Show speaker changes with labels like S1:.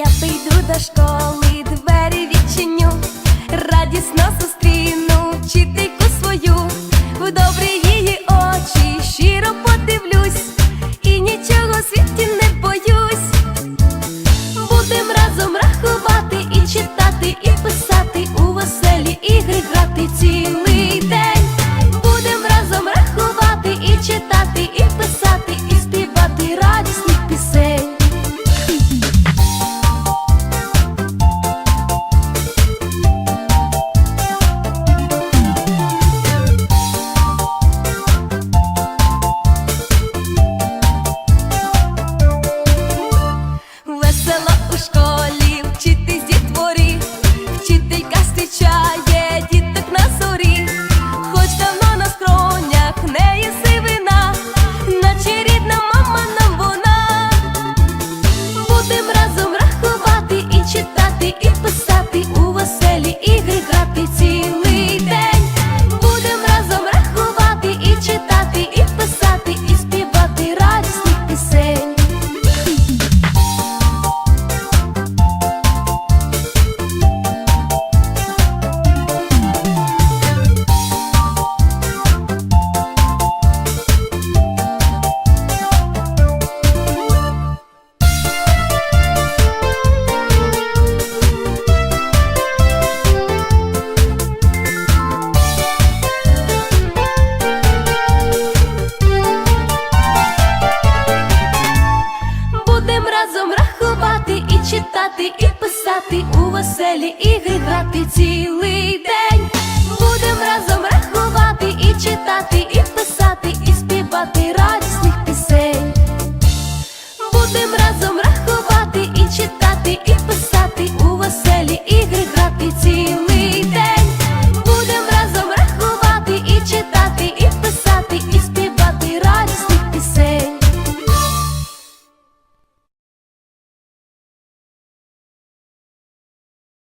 S1: Я прийду до школи, двері відчиню, радісно зустріну вчительку свою в добрій. читати і писати, у веселі ігри грати цілий день. Будем разом рахувати і читати, і писати, і співати.